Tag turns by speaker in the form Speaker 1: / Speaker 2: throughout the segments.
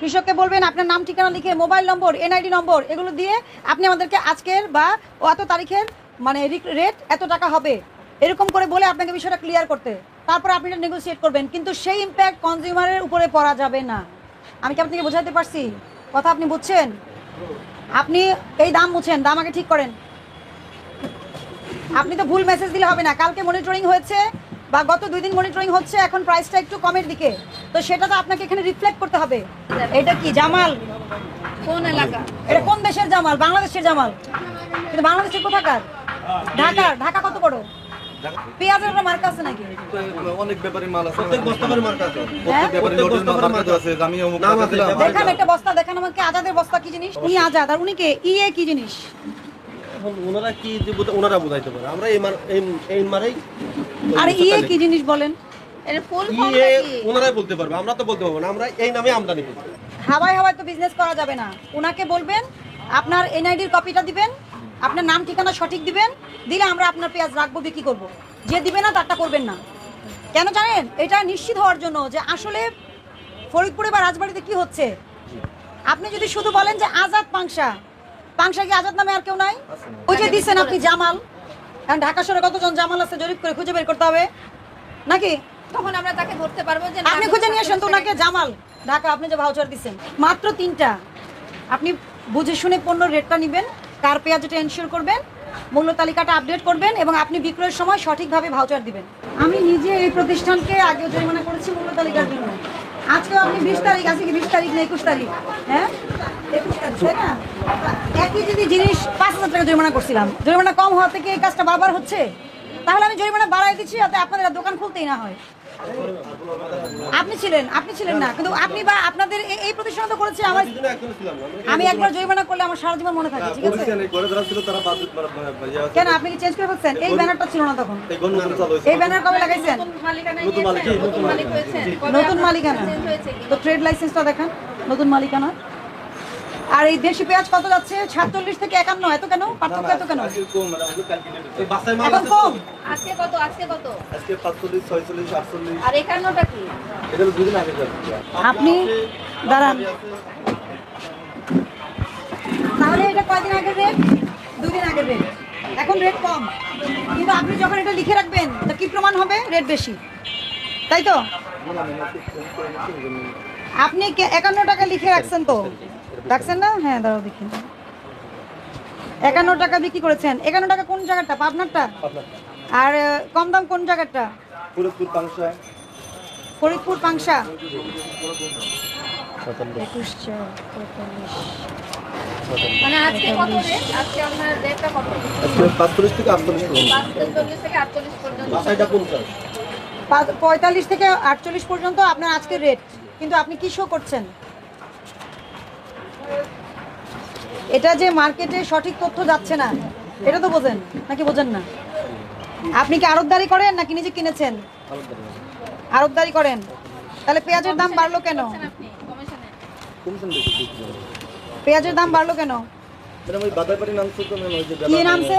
Speaker 1: কৃষককে বলবেন, আপনার নাম, ঠিকানা লিখে মোবাইল নম্বর, এনআইডি নম্বর, এগুলো দিয়ে আপনি আমাদেরকে আজকের বা অত তারিখের মানে রেট এত টাকা হবে। এরকম করে বলে আপনাকে বিষয়টা ক্লিয়ার করতে। তারপর আপনি এটা নেগোসিয়েট করবেন, কিন্তু সেই ইম্প্যাক্ট কনজিউমারের উপরে পড়া যাবে না। আমি কি আপনাকে বোঝাতে পারছি? কথা আপনি বুঝছেন? আপনি এই দাম বুঝছেন দাম আগে ঠিক করেন। আপনি তো ভুল মেসেজ দিলে হবে না। কালকে মনিটরিং হয়েছে বা গত দুই দিন মনিটরিং হচ্ছে এখন প্রাইসটা একটু কমের দিকে। তো সেটা তো আপনাকে এখানে রিফ্লেক্ট করতে হবে। এটা কি জামাল?
Speaker 2: কোন এলাকা?
Speaker 1: এটা কোন দেশের জামাল? বাংলাদেশের জামাল। কিন্তু বাংলাদেশের কোথাকার? ঢাকার। ঢাকা কত বড়? পেঁয়াজের একটা মার্কা আছে নাকি?
Speaker 3: অনেক ব্যাপারী মাল আছে।
Speaker 4: প্রত্যেক বস্তাবারের মার্কা আছে।
Speaker 1: হ্যাঁ?
Speaker 3: ব্যাপারী
Speaker 4: প্রত্যেক মার্কা
Speaker 3: আছে। আমি অমুক।
Speaker 1: দেখান একটা বস্তা দেখান আমাকে আজাদের বস্তা কি জিনিস? উনি আজাদ আর উনি কে? ইয়ে কি জিনিস?
Speaker 4: ওনারা কি যে ওনারা বুঝাইতে পারে। আমরা এই মার এই- এই মারেই
Speaker 1: আর ইয়ে কি জিনিস বলেন?
Speaker 2: এটা ফুল
Speaker 4: কি ওনারাই বলতে পারবে আমরা তো বলতে পারব না আমরা এই নামে আমদানি করি
Speaker 1: হাওয়ায় হাওয়ায় তো বিজনেস করা যাবে না। ওনাকে বলবেন আপনার এনআইডির কপিটা দিবেন আপনার নাম ঠিকানা সঠিক দিবেন দিলে আমরা আপনার পেঁয়াজ রাখব বিক্রি করব। যে দিবে না তারটা করবেন না। কেন জানেন? এটা নিশ্চিত হওয়ার জন্য যে আসলে ফরিদপুরে বা রাজবাড়িতে কি হচ্ছে? আপনি যদি শুধু বলেন যে আজাদ পাংশা পাংশা কি আজাদ নামে আর কেউ নাই? ওই যে দিচ্ছেন আপনি জামাল। কারণ ঢাকা শহরে কতজন জামাল আছে জরিপ করে খুঁজে বের করতে হবে? নাকি?
Speaker 2: তখন আমরা তাকে ধরতে পারব যে
Speaker 1: আপনি খুঁজে নিয়ে আসেন তো ওনাকে জামাল। ঢাকা আপনি যে ভাউচার দিচ্ছেন মাত্র তিনটা। আপনি বুঝে শুনে পণ্য রেটটা নেবেন কার পেঁয়াজটা এনশিওর করবেন মূল্য তালিকাটা আপডেট করবেন এবং আপনি বিক্রয়ের সময় সঠিকভাবে ভাউচার দিবেন। আমি নিজে এই প্রতিষ্ঠানকে আগে জরিমানা করেছি মূল্য তালিকার জন্য। আজকেও আপনি বিশ তারিখ আছে কি বিশ তারিখ না একুশ তারিখ? হ্যাঁ? একই যদি জিনিস পাঁচ হাজার টাকা জরিমানা করছিলাম জরিমানা কম হওয়া থেকে এই কাজটা বারবার হচ্ছে? তাহলে আমি জরিমানা বাড়াই দিচ্ছি যাতে আপনাদের দোকান খুলতেই না হয়। আপনি ছিলেন আপনি ছিলেন না কিন্তু আপনি বা আপনাদের এই- এই প্রতিষ্ঠান তো করেছে আমার আমি একবার জরিমানা করলে আমার সারা জীবন মনে থাকে ঠিক আছে?
Speaker 3: মানে, মানে, ইয়ে আছে।
Speaker 1: কেন আপনি কি চেঞ্জ করে ফেলছেন? এই ব্যানারটা ছিল না তখন।
Speaker 3: এই
Speaker 1: ব্যানার কবে লাগাইছেন?
Speaker 2: নতুন মালিকানা?
Speaker 1: তো ট্রেড লাইসেন্সটা দেখান নতুন মালিকানা। আর এই দেশি পেঁয়াজ কত যাচ্ছে সাতচল্লিশ থেকে একান্ন এত কেন পার্থক্য এত কেন
Speaker 3: আজকে মানে
Speaker 1: এখন কম
Speaker 2: কত আজকে কত
Speaker 3: আজকে 45, 46, 48
Speaker 2: আর একান্নটা কি
Speaker 3: আগে।
Speaker 1: আপনি দাঁড়ান তাহলে এটা কয়দিন আগের রেট দুদিন আগের রেট এখন রেট কম কিন্তু আপনি যখন এটা লিখে রাখবেন তা কি প্রমাণ হবে রেট বেশি তাই তো আপনি একান্ন টাকা লিখে রাখছেন তো রাখছেন না? হ্যাঁ দাঁড়াও দেখি। একান্ন টাকা বিক্রি করেছেন। একান্ন টাকা কোন জায়গাটা? পাবনারটা? আর কম দাম কোন জায়গাটা?
Speaker 3: ফরিদপুর পাংশা।
Speaker 1: ফরিদপুর পাংশা।
Speaker 2: মানে আজকে কত রেট আজকে আপনার রেটটা কত?
Speaker 3: 45 থেকে 48 পর্যন্ত।
Speaker 2: থেকে পর্যন্ত।
Speaker 4: বাসায়টা পঞ্চাশ
Speaker 1: পাঁচ- পঁয়তাল্লিশ থেকে আটচল্লিশ পর্যন্ত আপনার আজকের রেট। কিন্তু আপনি কি শো করছেন? এটা যে মার্কেটে সঠিক তথ্য যাচ্ছে না এটা তো বোঝেন নাকি বোঝেন না? আপনি কি আড়তদারি করেন নাকি নিজে কিনেছেন? আড়তদারি করেন। তাহলে পেঁয়াজের দাম বাড়লো কেন। পেঁয়াজের দাম বাড়লো কেন?
Speaker 3: ম্যাডাম, ওই বাদাই নামছে তো ম্যাম, ওই যে
Speaker 1: কি নামছে?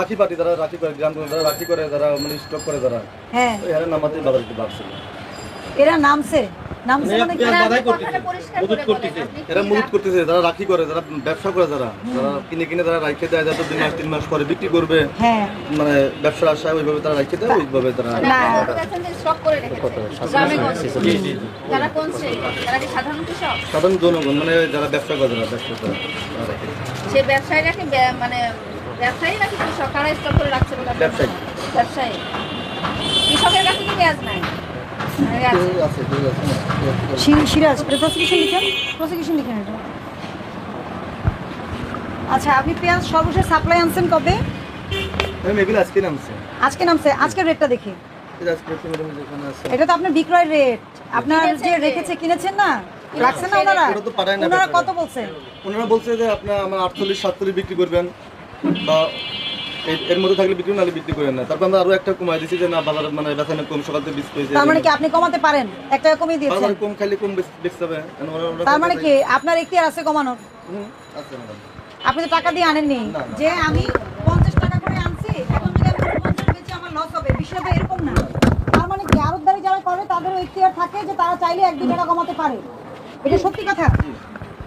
Speaker 3: রাখি পার্টি যারা রাখি করে গ্রাম যারা রাখি করে যারা মানে স্টক করে যারা
Speaker 1: হ্যাঁ। এরা নামছে? মানে
Speaker 3: এরা করতেছে যারা রাখি করে যারা ব্যবসা করে যারা। যারা কিনে কিনে তারা রাখতে দেয় যাতে দুই মাস তিন মাস পরে বিক্রি করবে।
Speaker 1: হ্যাঁ।
Speaker 3: মানে ব্যবসার আশায় ওইভাবে তারা দেয় ওইভাবে তারা
Speaker 2: মানে সাধারণ
Speaker 3: জনগণ মানে যারা ব্যবসা করে যারা ব্যবসা করে
Speaker 2: সে মানে ব্যবসায়ী নাকি কৃষক? কারা স্টক করে রাখছে
Speaker 3: ব্যবসায়ী।
Speaker 2: ব্যবসায়ী? কৃষকের কাছে কি পেঁয়াজ নাই?
Speaker 1: সিরাজ প্রসিকিউশন লিখেন? প্রসিকিউশন লিখেন এটা। আচ্ছা আপনি পেঁয়াজ সর্বশেষ সাপ্লাই আনছেন কবে?
Speaker 3: আজকে নামছে।
Speaker 1: আজকে নামছে। আজকের রেটটা দেখি।
Speaker 3: এটা আজকে হচ্ছে ম্যাডাম যেখানে আছে।
Speaker 1: এটা তো আপনার বিক্রয় রেট আপনার যে? রেখেছে কিনেছেন না? রাখছেন না ওনারা? ওনারা কত বলছে?
Speaker 3: ওনারা বলছে যে আপনার আমার আটচল্লিশ সাতচল্লিশ বিক্রি করবেন বা এর- মধ্যে থাকলে বিক্রি বিক্রি করেন না। তারপর আমরা আরও একটা কমাই যে না বাজার মানে বেচানো কম সকাল থেকে
Speaker 1: তার মানে কি আপনি কমাতে পারেন? এক টাকা কমিয়ে দিয়েছেন।
Speaker 3: বাজারে কম খাইলে কম ওরা
Speaker 1: তার মানে কি আপনার আছে কমানোর?
Speaker 3: হুম, আছে ম্যাডাম।
Speaker 1: আপনি তো টাকা দিয়ে আনেননি। যে আমি পঞ্চাশ টাকা করে আনছি এখন যদি আমি পঞ্চাশ বেচি আমার লস হবে। বিষয়টা এরকম না। তার মানে কি আরতদারি যারা করে তাদের এখতিয়ার থাকে যে তারা চাইলে এক দু টাকা কমাতে পারে। এটা সত্যি কথা।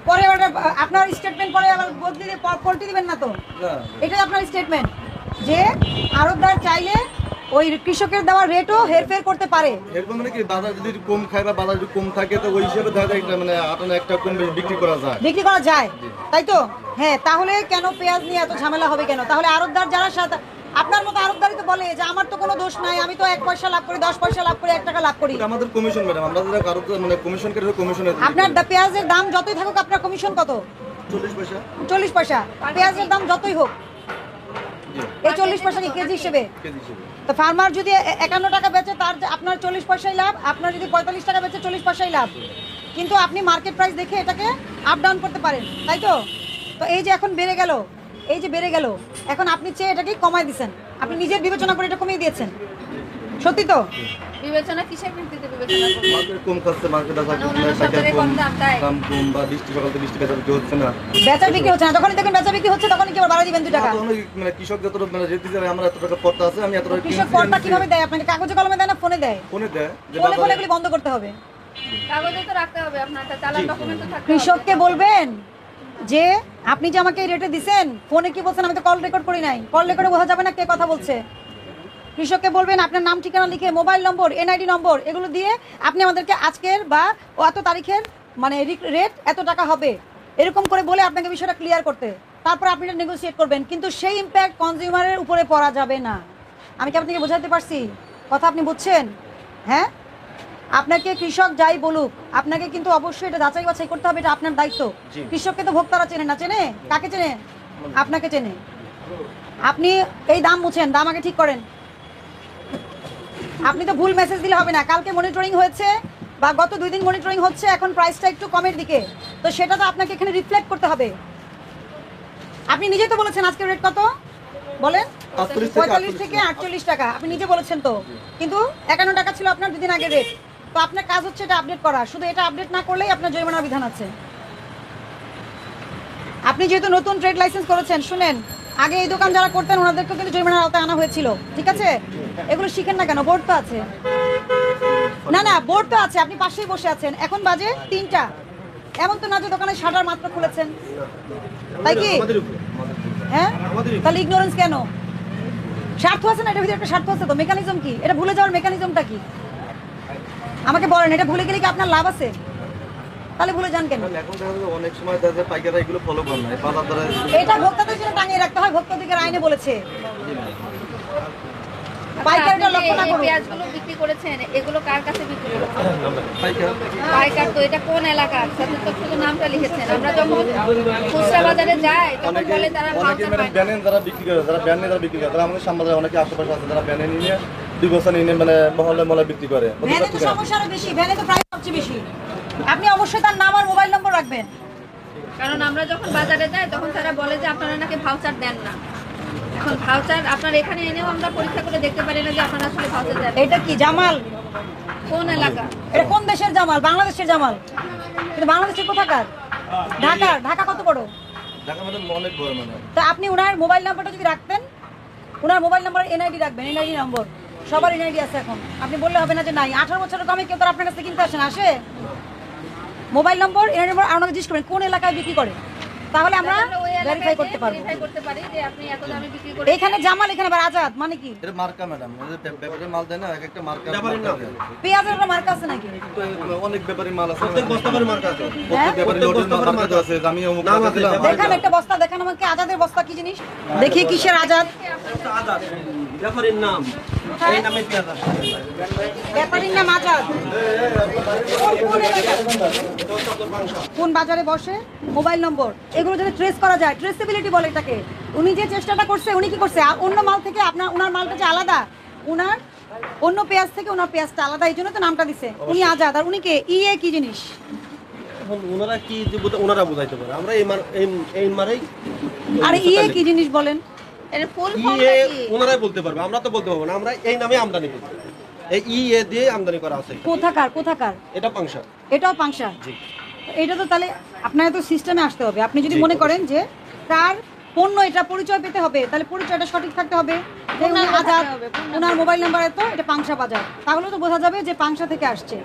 Speaker 1: পরে আপনার স্টেটমেন্ট পরে আবার বদলে দিয়ে দিবেন না তো? এটাই আপনার স্টেটমেন্ট যে আড়তদার চাইলে ওই কৃষকের দেওয়া রেটও হেরফের করতে পারে।
Speaker 3: এরকম মানে কি বাজার যদি কম খায় বা বাজার যদি কম থাকে তো ওই হিসেবে দেখা যায় মানে আটানা একটা কম বেশি বিক্রি করা যায়।
Speaker 1: বিক্রি করা যায়। তাই তো? হ্যাঁ তাহলে কেন পেঁয়াজ নিয়ে এত ঝামেলা হবে কেন? তাহলে আড়তদার যারা সাথে আপনার মতো আড়তদারই তো বলে যে আমার তো কোনো দোষ নাই আমি তো এক পয়সা লাভ করি দশ পয়সা লাভ করি এক টাকা লাভ করি।
Speaker 3: আমাদের কমিশন ম্যাডাম আমরা যারা কারও তো মানে কমিশন করে কমিশনে
Speaker 1: আপনার দা- পেঁয়াজের দাম যতই থাকুক আপনার কমিশন কত?
Speaker 3: চল্লিশ পয়সা।
Speaker 1: চল্লিশ পয়সা। পেঁয়াজের দাম যতই হোক। এই চল্লিশ পয়সা কি কেজি হিসেবে? তো ফার্মার যদি একান্ন টাকা বেচে তার আপনার চল্লিশ পয়সাই লাভ আপনার যদি পঁয়তাল্লিশ টাকা বেচে চল্লিশ পয়সাই লাভ। কিন্তু আপনি মার্কেট প্রাইস দেখে এটাকে আপ ডাউন করতে পারেন তাই তো? তো এই যে এখন বেড়ে গেল এই যে বেড়ে গেল এখন আপনি চেয়ে এটাকে কমায় দিচ্ছেন আপনি নিজের বিবেচনা করে এটা কমিয়ে দিয়েছেন। সত্যি তো?
Speaker 2: বিবেচনা কিসের ভিত্তিতে বিবেচনা করব?
Speaker 3: মার্কেট কম খাচ্ছে মার্কেট আছে
Speaker 2: মানে কম দাম তাই?
Speaker 3: দাম কম বা বৃষ্টি সকাল বৃষ্টি বেচা বিক্রি হচ্ছে না।
Speaker 1: বেচা বিক্রি হচ্ছে না যখনই দেখেন বেচা বিক্রি হচ্ছে তখনই কি বাড়া দিবেন দুই টাকা?
Speaker 3: তো মানে কৃষক যত মানে রেট দিতে আমার এত টাকা পড়তা আছে আমি এত টাকা
Speaker 1: কৃষক পড়তা কীভাবে দেয়? আপনাকে কাগজে কলমে দেয় না ফোনে দেয়?
Speaker 3: ফোনে দেয় যে
Speaker 1: ফোনে ফোনে এগুলি বন্ধ করতে হবে।
Speaker 2: কাগজে তো রাখতে হবে আপনার চালান ডকুমেন্ট তো থাকতে হবে।
Speaker 1: কৃষককে বলবেন যে আপনি যে আমাকে এই রেটে দিছেন ফোনে কি বলছেন আমি তো কল রেকর্ড করি নাই। কল রেকর্ডে বোঝা যাবে না কে কথা বলছে? কৃষককে বলবেন আপনার নাম ঠিকানা লিখে মোবাইল নম্বর এনআইডি নম্বর এগুলো দিয়ে আপনি আমাদেরকে আজকের বা এত তারিখের মানে রেট এত টাকা হবে। এরকম করে বলে আপনাকে বিষয়টা ক্লিয়ার করতে। তারপর আপনি এটা নেগোসিয়েট করবেন। কিন্তু সেই ইম্প্যাক্ট কনজিউমারের উপরে পড়া যাবে না। আমি কি আপনাকে বোঝাতে পারছি? কথা আপনি বুঝছেন? হ্যাঁ? আপনাকে কৃষক যাই বলুক আপনাকে কিন্তু অবশ্যই এটা যাচাই বাছাই করতে হবে এটা আপনার দায়িত্ব। কৃষককে তো ভোক্তারা চেনে না। চেনে? কাকে চেনে? আপনাকে চেনে। আপনি এই দাম মুছেন দাম আগে ঠিক করেন। আপনি তো ভুল মেসেজ দিলে হবে না। কালকে মনিটরিং হয়েছে বা গত দুই দিন মনিটরিং হচ্ছে এখন প্রাইসটা একটু কমের দিকে। তো সেটা তো আপনাকে এখানে রিফ্লেক্ট করতে হবে। আপনি নিজে তো বলেছেন আজকের রেট কত? বলেন। পঁয়তাল্লিশ থেকে আটচল্লিশ টাকা। আপনি নিজে বলেছেন তো। কিন্তু একান্ন টাকা ছিল আপনার দুদিন আগের রেট তো আপনার কাজ হচ্ছে এটা আপডেট করা। শুধু এটা আপডেট না করলেই আপনার জরিমানার বিধান আছে। আপনি যেহেতু নতুন ট্রেড লাইসেন্স করেছেন শুনেন আগে এই দোকান যারা করতেন ওনাদেরকেও কিন্তু জরিমানার আওতায় আনা হয়েছিল। ঠিক আছে? এগুলো শিখেন না কেন? বোর্ড তো আছে। না না বোর্ড তো আছে আপনি পাশেই বসে আছেন। এখন বাজে তিনটা। এমন তো না যে দোকানে শাটার মাত্র খুলেছেন। তাই কি? হ্যাঁ? তাহলে ইগনোরেন্স কেন? স্বার্থ আছে না? এটার ভিতরে একটা স্বার্থ আছে তো? মেকানিজম কি? এটা ভুলে যাওয়ার মেকানিজমটা কি? আমাকে বলেন এটা ভুলে গেলে কি আপনার লাভ আছে? তাহলে ভুলে যান কেন?
Speaker 3: এখন দেখা যাচ্ছে অনেক সময় যায় পাইকাররা এগুলো ফলো করে না। বাজার দ্বারা
Speaker 1: এটা ভোক্তাদের জন্য টাঙিয়ে রাখতে হয় ভোক্তাদের আইনে বলেছে। পাইকারিটা লক্ষ্য না করুন।
Speaker 2: পেঁয়াজগুলো বিক্রি করেছেন এগুলো কার কাছে বিক্রি করেছেন?
Speaker 3: পাইকার।
Speaker 2: পাইকার তো এটা কোন এলাকার? সাথে তো শুধু নামটা লিখেছেন। আমরা যখন খুচরা বাজারে যাই তখন বলে তারা
Speaker 3: অনেকে ম্যাডাম
Speaker 2: পায়
Speaker 3: যারা বিক্রি করে যারা ব্যানে যারা বিক্রি করে তারা আমাদের সামনে অনেকে আশেপাশে আছে যারা ব্যানে নিয়ে দুই বছর নিয়ে মানে মহল্লে মহল্লে বিক্রি করে।
Speaker 1: ভ্যানে তো সমস্যা আরও বেশি ভ্যানে তো প্রাইস সবচেয়ে বেশি। আপনি অবশ্যই তার নাম আর মোবাইল নম্বর রাখবেন।
Speaker 2: কারণ আমরা যখন বাজারে যাই তখন তারা বলে যে আপনারা নাকি ভাউচার দেন না। এখন ভাউচার আপনার এখানে এনেও আমরা পরীক্ষা করে দেখতে পারি না যে আপনারা আসলে ভাউচার দেন।
Speaker 1: এটা কি জামাল?
Speaker 2: কোন এলাকা?
Speaker 1: এটা কোন দেশের জামাল? বাংলাদেশের জামাল। কিন্তু বাংলাদেশের কোথাকার? ঢাকা। ঢাকা কত বড়?
Speaker 3: ঢাকা ম্যাডাম অনেক বড় মানে
Speaker 1: তা আপনি ওনার মোবাইল নাম্বারটা যদি রাখতেন ওনার মোবাইল নাম্বার এনআইডি রাখবেন। NID number. সবার এনআইডি আছে এখন। আপনি বললে হবে না যে নাই। আঠারো বছরের কমে কেউ তো আপনার কাছে কিনতে আসেন আসে? মোবাইল নম্বর এর নম্বর আপনাকে জিজ্ঞেস করবেন কোন এলাকায় বিক্রি করে। তাহলে আমরা ভেরিফাই করতে পারব।
Speaker 2: ভেরিফাই করতে পারি যে আপনি এত দামে বিক্রি করে
Speaker 1: এখানে জামাল এখানে আবার আজাদ মানে কি?
Speaker 3: এটা মার্কা ম্যাডাম ব্যাপারের মাল দেয় না এক একটা মার্কা
Speaker 4: ব্যাপারীর।
Speaker 1: পেঁয়াজের একটা মার্কা আছে নাকি?
Speaker 3: তো অনেক ব্যাপারী মাল আছে।
Speaker 4: প্রত্যেক বস্তা করে মার্কা আছে।
Speaker 1: হ্যাঁ?
Speaker 3: প্রত্যেক ব্যাপারী
Speaker 4: প্রত্যেক
Speaker 3: লোটের মার্কা আছে আমি অমুক
Speaker 1: দেখান একটা বস্তা দেখান আমাকে আজাদের বস্তা কি জিনিস? দেখি কিসের আজাদ।
Speaker 4: আদার ব্যাপারীর নাম।
Speaker 1: কোন- বাজারে বসে? Mobile number. এগুলো যদি ট্রেস করা যায়। ট্রেসেবিলিটি বলে এটাকে। উনি যে চেষ্টাটা করছে উনি কি করছে? অন্য মাল থেকে আপনার ওনার মালটা যে আলাদা উনার অন্য পেঁয়াজ থেকে ওনার পেঁয়াজটা আলাদা এই জন্য তো নামটা দিছে। উনি আজাদ। আর উনি কে? ইয়ে কি জিনিস?
Speaker 4: ওনারা কি ওনারা বুঝাইতে পারে। আমরা এই মার এই এই মারেই
Speaker 1: আর ইয়ে কি জিনিস বলেন?
Speaker 2: এর ফুল
Speaker 4: ইয়ে ওনারাই বলতে পারবে আমরা তো বলতে পারব না আমরা এই নামে আমদানি করি। এই ইয়ে দিয়ে আমদানি করা আছে
Speaker 1: কোথাকার কোথাকার?
Speaker 4: এটা পাংশা
Speaker 1: এটাও পাংশা
Speaker 4: জি।
Speaker 1: এটা তো তাহলে আপনার তো সিস্টেমে আসতে হবে। আপনি যদি মনে করেন যে তার পণ্য এটা পরিচয় পেতে হবে। তাহলে পরিচয়টা সঠিক থাকতে হবে। আজাদ। ওনার মোবাইল নাম্বার এত এটা পাংশা বাজার। তাহলে তো বোঝা যাবে যে পাংশা থেকে আসছে।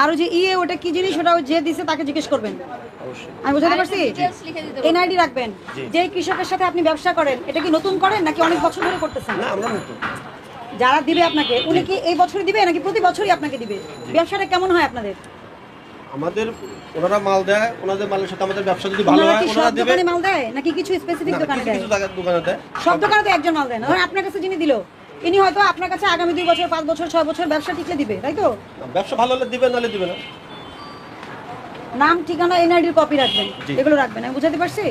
Speaker 1: আর ওই যে ইয়ে ওটা কি জিনিস ওটা যে দিছে তাকে জিজ্ঞেস করবেন। আমি বুঝাতে পারছি। এনআইডি রাখবেন। যে কৃষকের সাথে আপনি ব্যবসা করেন এটা কি নতুন করেন নাকি অনেক বছর ধরে করতেছেন?
Speaker 4: না আমরা নতুন।
Speaker 1: যারা দিবে আপনাকে উনি কি এই বছরই দিবে নাকি প্রতি বছরই আপনাকে দিবে? ব্যবসাটা কেমন হয় আপনাদের?
Speaker 4: আমাদের ওনারা মাল দেয় ওনাদের মালের সাথে আমাদের ব্যবসা যদি ভালো হয় ওনারা দেবে।
Speaker 1: দোকানে মাল দেয়? নাকি কিছু স্পেসিফিক দোকানে দেয়
Speaker 4: কিছু দোকানে দেয়।
Speaker 1: সব দোকানে তো একজন মাল দেয় না। আপনার কাছে যিনি দিল ইনি হয়তো আপনার কাছে আগামী দুই বছর পাঁচ বছর ছয় বছর ব্যবসা টিকলে দিবে তাই তো?
Speaker 4: ব্যবসা ভালো হলে দিবে নাহলে দিবে না।
Speaker 1: নাম ঠিকানা এনআইডির কপি রাখবেন। এগুলো রাখবেন আমি বুঝাতে পারছি।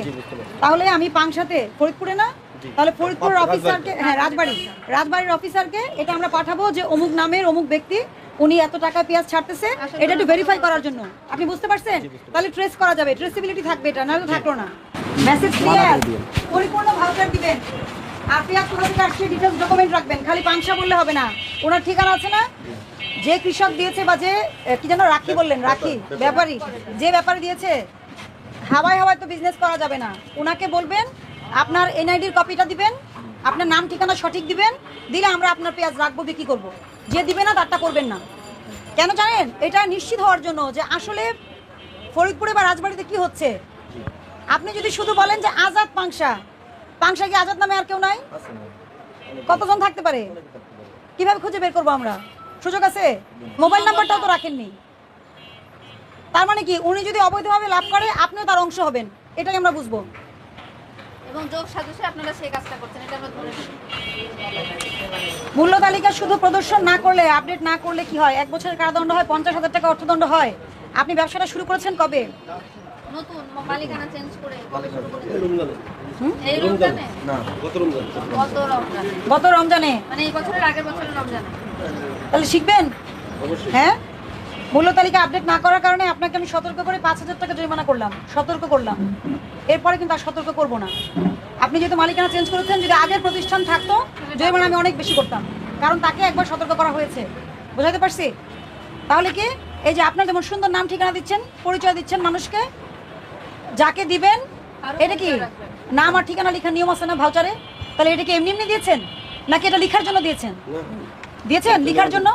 Speaker 1: তাহলে আমি পাংশাতে ফরিদপুরে না? তাহলে ফরিদপুর। অফিসারকে হ্যাঁ রাজবাড়ি। রাজবাড়ির অফিসারকে এটা আমরা পাঠাবো যে অমুক নামের অমুক ব্যক্তি উনি এত টাকা পেঁয়াজ ছাড়তেছে এটা একটু ভেরিফাই করার জন্য। আপনি বুঝতে পারছেন? তাহলে ট্রেস করা যাবে ট্রেসিবিলিটি থাকবে এটা নাহলে থাকল না। মেসেজ ক্লিয়ার পরিপূর্ণ ভাউচার দিবেন। আর পেঁয়াজ কোথা থেকে আসছে ডিটেলস ডকুমেন্ট রাখবেন খালি পাংশা বললে হবে না। ওনার ঠিকানা আছে না? যে কৃষক দিয়েছে বা যে কি যেন রাখি বললেন রাখি ব্যাপারী যে ব্যাপারী দিয়েছে হাওয়ায় হাওয়ায় তো বিজনেস করা যাবে না। ওনাকে বলবেন আপনার এনআইডির কপিটা দিবেন আপনার নাম ঠিকানা সঠিক দিবেন দিলে আমরা আপনার পেঁয়াজ রাখব বিক্রি করব। যে দিবে না, তারটা করবেন না। কেন জানেন? এটা নিশ্চিত হওয়ার জন্য যে আসলে ফরিদপুরে বা রাজবাড়িতে কি হচ্ছে? আপনি যদি শুধু বলেন যে আজাদ পাংশা পাংশা কি আজাদ নামে আর কেউ নাই? কতজন থাকতে পারে? কীভাবে খুঁজে বের করব আমরা? সুযোগ আছে? মোবাইল নাম্বারটাও তো রাখেননি। তার মানে কি, উনি যদি অবৈধভাবে লাভ করে, আপনিও তার অংশ হবেন। এটাই আমরা বুঝব।
Speaker 2: এবং যোগ সাজসে আপনারা সেই কাজটা করছেন এটা আমরা ধরে
Speaker 1: মূল্য তালিকা শুধু প্রদর্শন না করলে আপডেট না করলে কি হয়? এক বছরের কারাদণ্ড হয় পঞ্চাশ হাজার টাকা অর্থদণ্ড হয়। আপনি ব্যবসাটা শুরু করেছেন কবে?
Speaker 2: নতুন মালিকানা চেঞ্জ করে কবে শুরু করেছেন?
Speaker 4: রমজানে।
Speaker 2: এই রমজানে?
Speaker 3: না
Speaker 4: গত রমজানে।
Speaker 2: মানে এই বছরের আগের বছরের রমজানে।
Speaker 1: তাহলে শিখবেন? হ্যাঁ? মূল্য তালিকা আপডেট না করার কারণে আমি সতর্ক করে পাঁচ হাজার টাকা জরিমানা করলাম সতর্ক করলাম। এরপরে কিন্তু আর সতর্ক করব না। আপনি যেহেতু মালিকানা চেঞ্জ করেছেন যদি আগের প্রতিষ্ঠান থাকতো জরিমানা আমি অনেক বেশি করতাম। কারণ তাকে একবার সতর্ক করা হয়েছে। বোঝাতে পারছি? তাহলে কি এই যে আপনার যেমন সুন্দর নাম ঠিকানা দিচ্ছেন পরিচয় দিচ্ছেন মানুষকে যাকে দিবেন এটা কি। নাম আর ঠিকানা লেখার নিয়ম আছে না ভাউচারে? তাহলে এটা কি এমনি এমনি দিয়েছেন? নাকি এটা লেখার জন্য দিয়েছেন? দিয়েছেন? লেখার জন্য?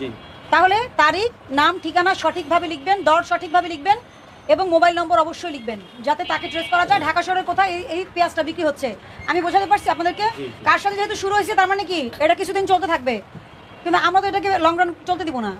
Speaker 4: জি।
Speaker 1: তাহলে তারিখ নাম ঠিকানা সঠিকভাবে লিখবেন দর সঠিকভাবে লিখবেন এবং মোবাইল নম্বর অবশ্যই লিখবেন যাতে তাকে ট্রেস করা যায়। ঢাকা শহরের কোথায় এই এই পেঁয়াজটা বিক্রি হচ্ছে? আমি বোঝাতে পারছি আপনাদেরকে? কার সাথে যেহেতু শুরু হয়েছে তার মানে কি? এটা কিছুদিন চলতে থাকবে। কিন্তু আমরা তো এটাকে লং রান চলতে দিব না।